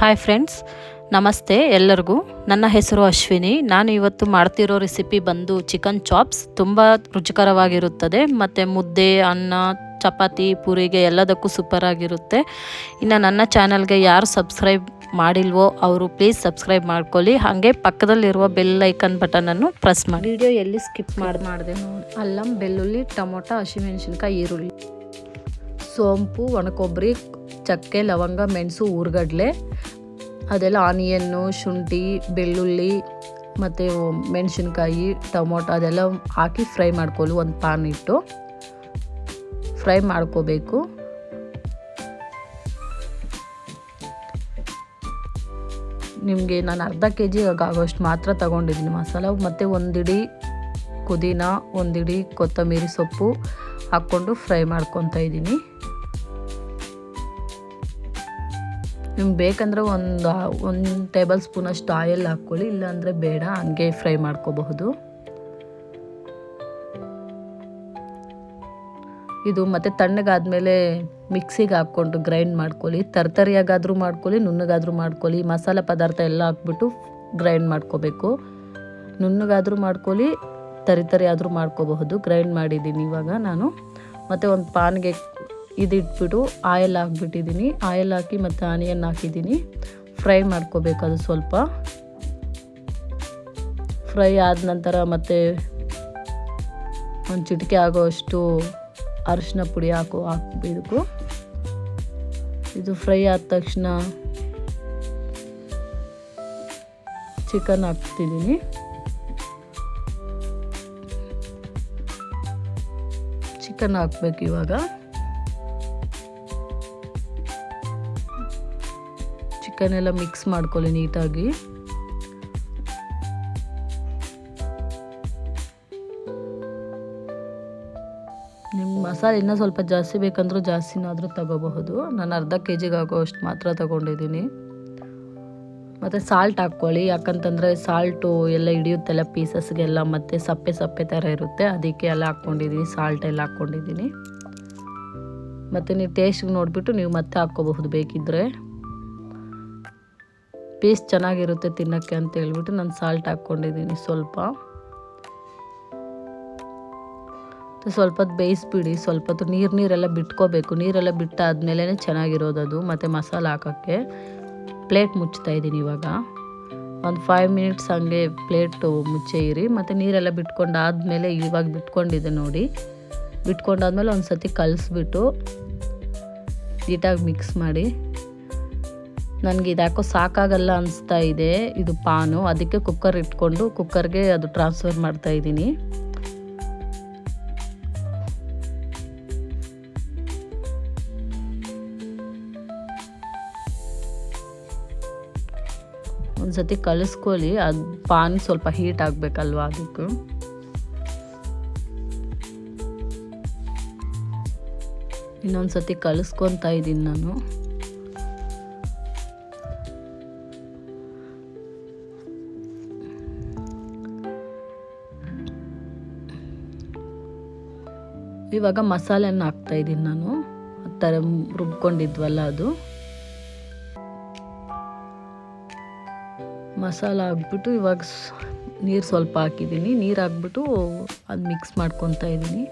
Hi friends ನಮಸ್ತೆ ಎಲ್ಲರಿಗೂ. ನನ್ನ ಹೆಸರು ಅಶ್ವಿನಿ. ನಾನು ಇವತ್ತು ಮಾಡ್ತಿರೋ ರೆಸಿಪಿ ಬಂದು ಚಿಕನ್ ಚಾಪ್ಸ್ ತುಂಬ ರುಚಿಕರವಾಗಿರುತ್ತದೆ. ಮತ್ತು ಮುದ್ದೆ, ಅನ್ನ, ಚಪಾತಿ, ಪೂರಿಗೆ ಎಲ್ಲದಕ್ಕೂ ಸೂಪರ್ ಆಗಿರುತ್ತೆ. ಇನ್ನು ನನ್ನ ಚಾನಲ್ಗೆ ಯಾರು ಸಬ್ಸ್ಕ್ರೈಬ್ ಮಾಡಿಲ್ವೋ ಅವರು ಪ್ಲೀಸ್ ಸಬ್ಸ್ಕ್ರೈಬ್ ಮಾಡ್ಕೊಳ್ಳಿ. ಹಾಗೆ ಪಕ್ಕದಲ್ಲಿರುವ ಬೆಲ್ ಐಕನ್ ಬಟನನ್ನು ಪ್ರೆಸ್ ಮಾಡಿ. ವಿಡಿಯೋ ಎಲ್ಲಿ ಸ್ಕಿಪ್ ಮಾಡಿ ಮಾಡಿದೆ ನೋಡಿ. ಅಲ್ಲಂ, ಬೆಳ್ಳುಳ್ಳಿ, ಟೊಮೊಟೊ, ಹಸಿಮೆಣಸಿನ್ಕಾಯಿ, ಈರುಳ್ಳಿ. ಸೋಂಪು, ಒಣಕೊಬ್ಬರಿ, ಚಕ್ಕೆ, ಲವಂಗ, ಮೆಣಸು, ಊರುಗಡ್ಲೆ, ಅದೆಲ್ಲ ಆನಿಯನ್ನು, ಶುಂಠಿ, ಬೆಳ್ಳುಳ್ಳಿ ಮತ್ತು ಮೆಣಸಿನ್ಕಾಯಿ, ಟೊಮೊಟೊ ಅದೆಲ್ಲ ಹಾಕಿ ಫ್ರೈ ಮಾಡ್ಕೊಳ್ಳಿ. ಒಂದು ಪ್ಯಾನ್ ಇಟ್ಟು ಫ್ರೈ ಮಾಡ್ಕೋಬೇಕು. ನಿಮಗೆ ನಾನು ಅರ್ಧ ಕೆ ಜಿ ಆಗೋಷ್ಟು ಮಾತ್ರ ತಗೊಂಡಿದ್ದೀನಿ ಮಸಾಲ ಮತ್ತು ಒಂದಿಡಿ ಪುದೀನ, ಒಂದಿಡಿ ಕೊತ್ತಂಬರಿ ಸೊಪ್ಪು ಹಾಕ್ಕೊಂಡು ಫ್ರೈ ಮಾಡ್ಕೊತಾ ಇದ್ದೀನಿ. ನಿಮ್ಗೆ ಬೇಕಂದ್ರೆ ಒಂದು ಒಂದು ಟೇಬಲ್ ಸ್ಪೂನಷ್ಟು ಆಯಿಲ್ ಹಾಕ್ಕೊಳ್ಳಿ, ಇಲ್ಲಾಂದರೆ ಬೇಡ, ಹಂಗೆ ಫ್ರೈ ಮಾಡ್ಕೋಬಹುದು. ಇದು ಮತ್ತು ತಣ್ಣಗಾದ್ಮೇಲೆ ಮಿಕ್ಸಿಗೆ ಹಾಕ್ಕೊಂಡು ಗ್ರೈಂಡ್ ಮಾಡ್ಕೊಳ್ಳಿ. ತರ್ತರಿಯಾಗಾದರೂ ಮಾಡ್ಕೊಳ್ಳಿ, ನುಣ್ಣಗಾದರೂ ಮಾಡ್ಕೊಳ್ಳಿ. ಮಸಾಲೆ ಪದಾರ್ಥ ಎಲ್ಲ ಹಾಕ್ಬಿಟ್ಟು ಗ್ರೈಂಡ್ ಮಾಡ್ಕೋಬೇಕು. ನುಣ್ಣಗಾದರೂ ಮಾಡ್ಕೊಳ್ಳಿ, ತರಿ ತರಿ ಆದರೂ ಮಾಡ್ಕೋಬಹುದು. ಗ್ರೈಂಡ್ ಮಾಡಿದ್ದೀನಿ ಇವಾಗ ನಾನು. ಮತ್ತು ಒಂದು ಪಾನ್ಗೆ ಇದಿಟ್ಬಿಟ್ಟು ಆಯಿಲ್ ಹಾಕ್ಬಿಟ್ಟಿದ್ದೀನಿ. ಆಯಿಲ್ ಹಾಕಿ ಮತ್ತು ಆನಿಯನ್ ಹಾಕಿದ್ದೀನಿ. ಫ್ರೈ ಮಾಡ್ಕೋಬೇಕು ಅದು ಸ್ವಲ್ಪ. ಫ್ರೈ ಆದ ನಂತರ ಮತ್ತೆ ಒಂದು ಚಿಟಿಕೆ ಆಗೋಷ್ಟು ಅರಿಶಿನ ಪುಡಿ ಹಾಕೋ ಹಾಕಬೇಕು ಇದು ಫ್ರೈ ಆದ ತಕ್ಷಣ ಚಿಕನ್ ಹಾಕ್ತಿದ್ದೀನಿ. ಚಿಕನ್ ಹಾಕ್ಬೇಕು ಇವಾಗ. ಚಿಕನ್ ಎಲ್ಲ ಮಿಕ್ಸ್ ಮಾಡ್ಕೊಳ್ಳಿ ನೀಟಾಗಿ. ನಿಮ್ಮ ಮಸಾಲೆ ಇನ್ನೂ ಸ್ವಲ್ಪ ಜಾಸ್ತಿ ಬೇಕಂದ್ರೂ ಜಾಸ್ತಿನಾದರೂ ತಗೋಬಹುದು. ನಾನು ಅರ್ಧ ಕೆ ಜಿಗೆ ಆಗೋಷ್ಟು ಮಾತ್ರ ತಗೊಂಡಿದ್ದೀನಿ. ಮತ್ತು ಸಾಲ್ಟ್ ಹಾಕ್ಕೊಳ್ಳಿ, ಯಾಕಂತಂದರೆ ಸಾಲ್ಟು ಎಲ್ಲ ಹಿಡಿಯುತ್ತೆಲ್ಲ ಪೀಸಸ್ಗೆಲ್ಲ ಮತ್ತು ಸಪ್ಪೆ ಸಪ್ಪೆ ಥರ ಇರುತ್ತೆ. ಅದಕ್ಕೆ ಎಲ್ಲ ಹಾಕ್ಕೊಂಡಿದ್ದೀನಿ ಸಾಲ್ಟ್ ಎಲ್ಲ ಹಾಕ್ಕೊಂಡಿದ್ದೀನಿ ಮತ್ತು ನೀವು ಟೇಸ್ಟ್ಗೆ ನೋಡಿಬಿಟ್ಟು ನೀವು ಮತ್ತೆ ಹಾಕ್ಕೋಬಹುದು ಬೇಕಿದ್ದರೆ ಪೀಸ್ ಚೆನ್ನಾಗಿರುತ್ತೆ ತಿನ್ನೋಕ್ಕೆ ಅಂತ ಹೇಳ್ಬಿಟ್ಟು ನಾನು ಸಾಲ್ಟ್ ಹಾಕ್ಕೊಂಡಿದ್ದೀನಿ ಸ್ವಲ್ಪ. ಸ್ವಲ್ಪ ಬೇಯಿಸ್ಬಿಡಿ ಸ್ವಲ್ಪ ಹೊತ್ತು ನೀರು ನೀರೆಲ್ಲ ಬಿಟ್ಕೋಬೇಕು. ನೀರೆಲ್ಲ ಬಿಟ್ಟಾದ್ಮೇಲೆ ಚೆನ್ನಾಗಿರೋದು ಅದು. ಮತ್ತು ಮಸಾಲ ಹಾಕೋಕ್ಕೆ ಪ್ಲೇಟ್ ಮುಚ್ತಾ ಇದ್ದೀನಿ ಇವಾಗ. ಒಂದು ಫೈವ್ ಮಿನಿಟ್ಸ್ ಹಂಗೆ ಪ್ಲೇಟು ಮುಚ್ಚೆ ಇರಿ. ಮತ್ತು ನೀರೆಲ್ಲ ಬಿಟ್ಕೊಂಡು ಆದಮೇಲೆ ಇವಾಗ ಬಿಟ್ಕೊಂಡಿದೆ ನೋಡಿ. ಬಿಟ್ಕೊಂಡಾದ್ಮೇಲೆ ಒಂದು ಸತಿ ಕಲಸ್ಬಿಟ್ಟು ನೀಟಾಗಿ ಮಿಕ್ಸ್ ಮಾಡಿ. ನನಗೆ ಇದ್ಯಾಕೋ ಸಾಕಾಗಲ್ಲ ಅನಿಸ್ತಾ ಇದೆ. ಇದು ಪಾನು. ಅದಕ್ಕೆ ಕುಕ್ಕರ್ ಇಟ್ಕೊಂಡು ಕುಕ್ಕರ್ಗೆ ಅದು ಟ್ರಾನ್ಸ್ಫರ್ ಮಾಡ್ತಾ ಇದ್ದೀನಿ. ಒಂದು ಸತಿ ಕಲಿಸ್ಕೊಳ್ಳಿ. ಅದು ಪಾನ್ ಸ್ವಲ್ಪ ಹೀಟ್ ಆಗಬೇಕಲ್ವಾ ಅದಕ್ಕೆ. ಇನ್ನೊಂದು ಸತಿ ಕಲಿಸ್ಕೊತಾ ಇದ್ದೀನಿ ನಾನು. ಇವಾಗ ಮಸಾಲೆಯನ್ನು ಹಾಕ್ತಾ ಇದ್ದೀನಿ ನಾನು. ಥರ ರುಬ್ಕೊಂಡಿದ್ವಲ್ಲ ಅದು. ಮಸಾಲ ಹಾಕ್ಬಿಟ್ಟು ಇವಾಗ ನೀರು ಸ್ವಲ್ಪ ಹಾಕಿದ್ದೀನಿ. ನೀರು ಹಾಕ್ಬಿಟ್ಟು ಅದು ಮಿಕ್ಸ್ ಮಾಡ್ಕೊತಾ ಇದ್ದೀನಿ.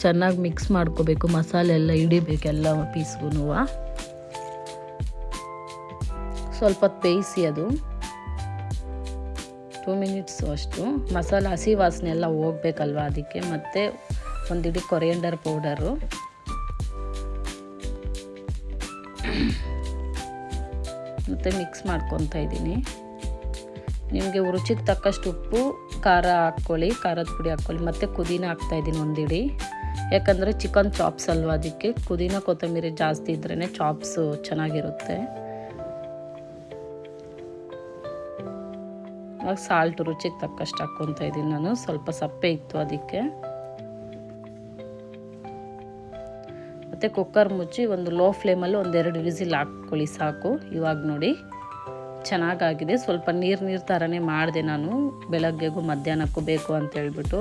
ಚೆನ್ನಾಗಿ ಮಿಕ್ಸ್ ಮಾಡ್ಕೋಬೇಕು. ಮಸಾಲೆ ಎಲ್ಲ ಹಿಡಿಬೇಕು ಎಲ್ಲ ಪೀಸ್ಗೂ ಸ್ವಲ್ಪ ಬೇಯಿಸಿ ಅದು. ಟೂ ಮಿನಿಟ್ಸು ಅಷ್ಟು. ಮಸಾಲೆ, ಹಸಿ ವಾಸನೆ ಎಲ್ಲ ಹೋಗ್ಬೇಕಲ್ವ ಅದಕ್ಕೆ. ಮತ್ತು ಒಂದಿಡಿ ಕೊರಿಯಂಡರ್ ಪೌಡರು ಮತ್ತು ಮಿಕ್ಸ್ ಮಾಡ್ಕೊತಾ ಇದ್ದೀನಿ. ನಿಮಗೆ ರುಚಿಗೆ ತಕ್ಕಷ್ಟು ಉಪ್ಪು, ಖಾರ ಹಾಕ್ಕೊಳ್ಳಿ. ಖಾರದ ಪುಡಿ ಹಾಕ್ಕೊಳ್ಳಿ. ಮತ್ತು ಪುದೀನ ಹಾಕ್ತಾಯಿದ್ದೀನಿ ಒಂದಿಡಿ. ಯಾಕಂದರೆ ಚಿಕನ್ ಚಾಪ್ಸ್ ಅಲ್ವ ಅದಕ್ಕೆ. ಪುದೀನ, ಕೊತ್ತಂಬರಿ ಜಾಸ್ತಿ ಇದ್ರೇ ಚಾಪ್ಸು ಚೆನ್ನಾಗಿರುತ್ತೆ. ಆಗ ಸಾಲ್ಟ್ ರುಚಿಗೆ ತಕ್ಕಷ್ಟು ಹಾಕ್ಕೊತ ಇದ್ದೀನಿ ನಾನು. ಸ್ವಲ್ಪ ಸಪ್ಪೆ ಇತ್ತು ಅದಕ್ಕೆ. ಮತ್ತು ಕುಕ್ಕರ್ ಮುಚ್ಚಿ ಒಂದು ಲೋ ಫ್ಲೇಮಲ್ಲಿ ಒಂದೆರಡು ವಿಸಿಲ್ ಹಾಕ್ಕೊಳ್ಳಿ ಸಾಕು. ಇವಾಗ ನೋಡಿ, ಚೆನ್ನಾಗಾಗಿದೆ. ಸ್ವಲ್ಪ ನೀರು ನೀರು ಥರನೇ ಮಾಡಿದೆ ನಾನು. ಬೆಳಗ್ಗೆಗೂ ಮಧ್ಯಾಹ್ನಕ್ಕೂ ಬೇಕು ಅಂತ ಹೇಳ್ಬಿಟ್ಟು.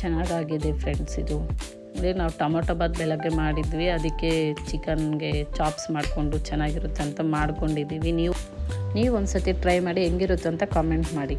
ಚೆನ್ನಾಗಾಗಿದೆ ಫ್ರೆಂಡ್ಸ್ ಇದು. ಅಂದರೆ ನಾವು ಟೊಮೊಟೊ ಬಾತ್ ಬೆಳಗ್ಗೆ ಮಾಡಿದ್ವಿ. ಅದಕ್ಕೆ ಚಿಕನ್ಗೆ ಚಾಪ್ಸ್ ಮಾಡಿಕೊಂಡು ಚೆನ್ನಾಗಿರುತ್ತೆ ಅಂತ ಮಾಡ್ಕೊಂಡಿದ್ದೀವಿ. ನೀವು ನೀವು ಒಂದು ಸತಿ ಟ್ರೈ ಮಾಡಿ ಹೆಂಗಿರುತ್ತೆ ಅಂತ ಕಾಮೆಂಟ್ ಮಾಡಿ.